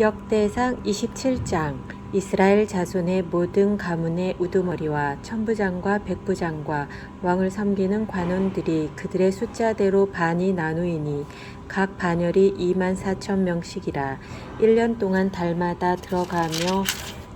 역대상 27장 이스라엘 자손의 모든 가문의 우두머리와 천부장과 백부장과 왕을 섬기는 관원들이 그들의 숫자대로 반이 나누이니 각 반열이 2만 4천 명씩이라 1년 동안 달마다 들어가며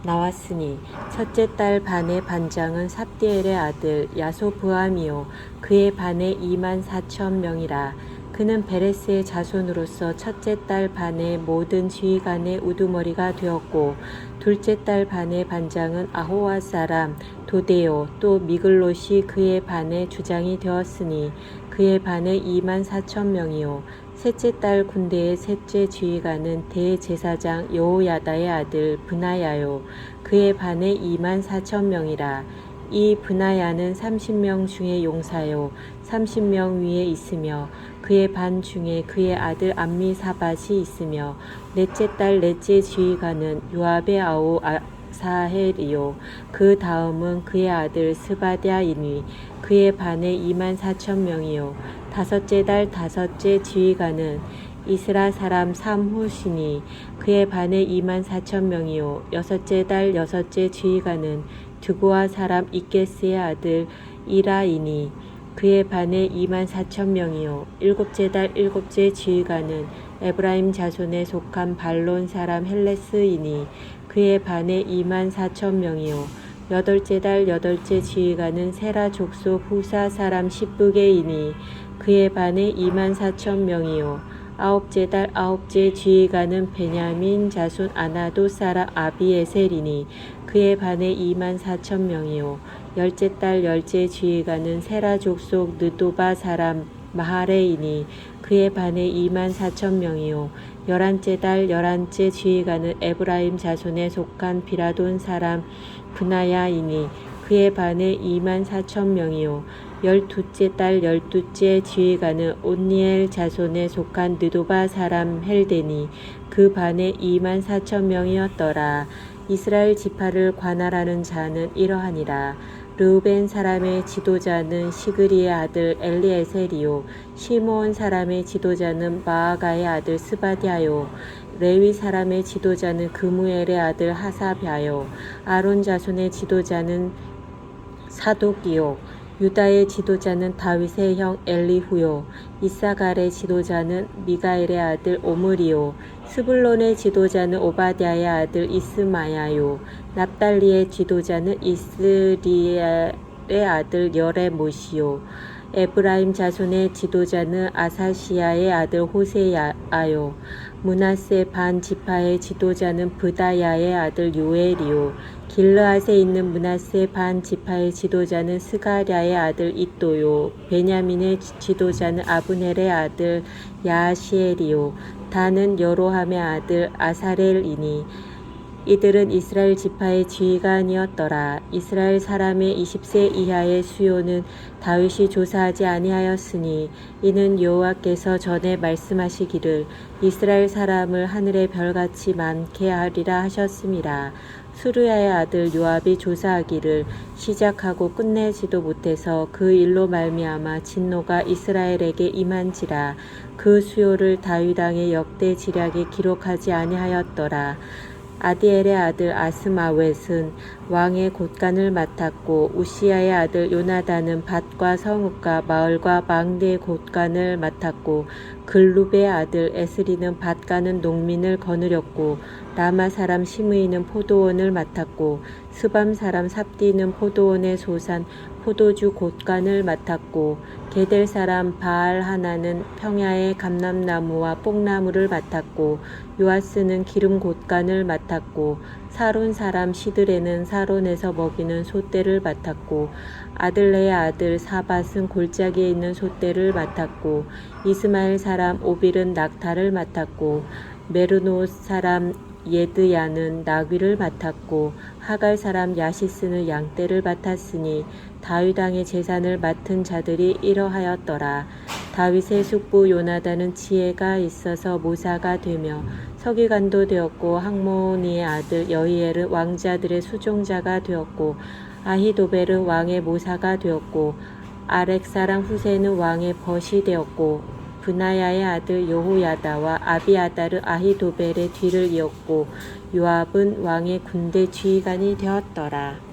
나왔으니 첫째 딸 반의 반장은 삽디엘의 아들 야소부함이요. 그의 반에 2만 4천 명이라 그는 베레스의 자손으로서 첫째 딸 반의 모든 지휘관의 우두머리가 되었고 둘째 딸 반의 반장은 아호와 사람 도데요 또 미글롯이 그의 반의 주장이 되었으니 그의 반에 2만 4천 명이요. 셋째 딸 군대의 셋째 지휘관은 대제사장 여호야다의 아들 브나야요. 그의 반에 2만 4천 명이라 이 브나야는 30명 중에 용사요. 30명 위에 있으며 그의 반 중에 그의 아들 암미사밧이 있으며 넷째 딸 넷째 지휘관은 요압의 아우 아 사헬이요. 그 다음은 그의 아들 스바랴이니 그의 반에 2만 4천 명이요. 다섯째 달 다섯째 지휘관은 이스라 사람 삼후시니 그의 반에 2만 4천 명이요. 여섯째 달 여섯째 지휘관은 드고아 사람 이게스의 아들 이라이니 그의 반에 2만 4천 명이요. 일곱째 달 일곱째 지휘관은 에브라임 자손에 속한 발론 사람 헬레스이니 그의 반에 2만 4천 명이요. 여덟째 달 여덟째 지휘관은 세라 족속 후사 사람 시브게이니 그의 반에 2만 4천 명이요 아홉째 달 아홉째 지휘관은 베냐민 자손 아나도 사람 아비에셀이니 그의 반에 2만 4천 명이요. 열째 달 열째 지휘관은 세라 족속 느도바 사람 마하레이니 그의 반에 2만 4천 명이요. 열한째 달 열한째 지휘관은 에브라임 자손에 속한 비라돈 사람 브나야이니 그의 반에 2만 4천 명이요 열두째 달 열두째 지휘관은 온니엘 자손에 속한 느도바 사람 헬데니 그 반에 2만 4천 명이었더라. 이스라엘 지파를 관할하는 자는 이러하니라. 르우벤 사람의 지도자는 시그리의 아들 엘리에셀이요. 시므온 사람의 지도자는 마아가의 아들 스바디아요. 레위 사람의 지도자는 그무엘의 아들 하사비아요. 아론 자손의 지도자는 사독이요 유다의 지도자는 다윗의 형 엘리후요 이사갈의 지도자는 미가엘의 아들 오므리요 스불론의 지도자는 오바댜의 아들 이스마야요 납달리의 지도자는 이스리엘의 아들 여레모시요 에브라임 자손의 지도자는 아사시아의 아들 호세야요. 문하세 반 지파의 지도자는 브다야의 아들 요엘이요. 길르앗에 있는 문하세 반 지파의 지도자는 스가랴의 아들 이또요. 베냐민의 지도자는 아브넬의 아들 야시엘이요. 다는 여로함의 아들 아사렐이니 이들은 이스라엘 지파의 지휘관이었더라. 이스라엘 사람의 20세 이하의 수요는 다윗이 조사하지 아니하였으니 이는 여호와께서 전에 말씀하시기를 이스라엘 사람을 하늘의 별같이 많게 하리라 하셨음이라. 수르야의 아들 요압이 조사하기를 시작하고 끝내지도 못해서 그 일로 말미암아 진노가 이스라엘에게 임한지라 그 수요를 다윗 왕의 역대 지략에 기록하지 아니하였더라. 아디엘의 아들 아스마웻은 왕의 곳간을 맡았고 우시야의 아들 요나단은 밭과 성읍과 마을과 망대의 곳간을 맡았고 글룹의 아들 에스리는 밭가는 농민을 거느렸고 라마 사람 시므이는 포도원을 맡았고 스밤 사람 삽디는 포도원의 소산 포도주 곳간을 맡았고 게델 사람 바알 하나는 평야의 감람나무와 뽕나무를 맡았고 요아스는 기름 곳간을 맡았고 사론 사람 시드레는 사론에서 먹이는 소떼를 맡았고 아들레의 아들 사밧은 골짜기에 있는 소떼를 맡았고 이스마엘 사람 오빌은 낙타를 맡았고 메르노 사람 예드야는 나귀를 맡았고 하갈 사람 야시스는 양떼를 맡았으니 다윗 왕의 재산을 맡은 자들이 이러하였더라. 다윗의 숙부 요나단은 지혜가 있어서 모사가 되며 서기관도 되었고 항모니의 아들 여이엘은 왕자들의 수종자가 되었고 아히도벨은 왕의 모사가 되었고 아렉 사람 후세는 왕의 벗이 되었고 브나야의 아들 여호야다와 아비아다르 아히도벨의 뒤를 이었고 요압은 왕의 군대 지휘관이 되었더라.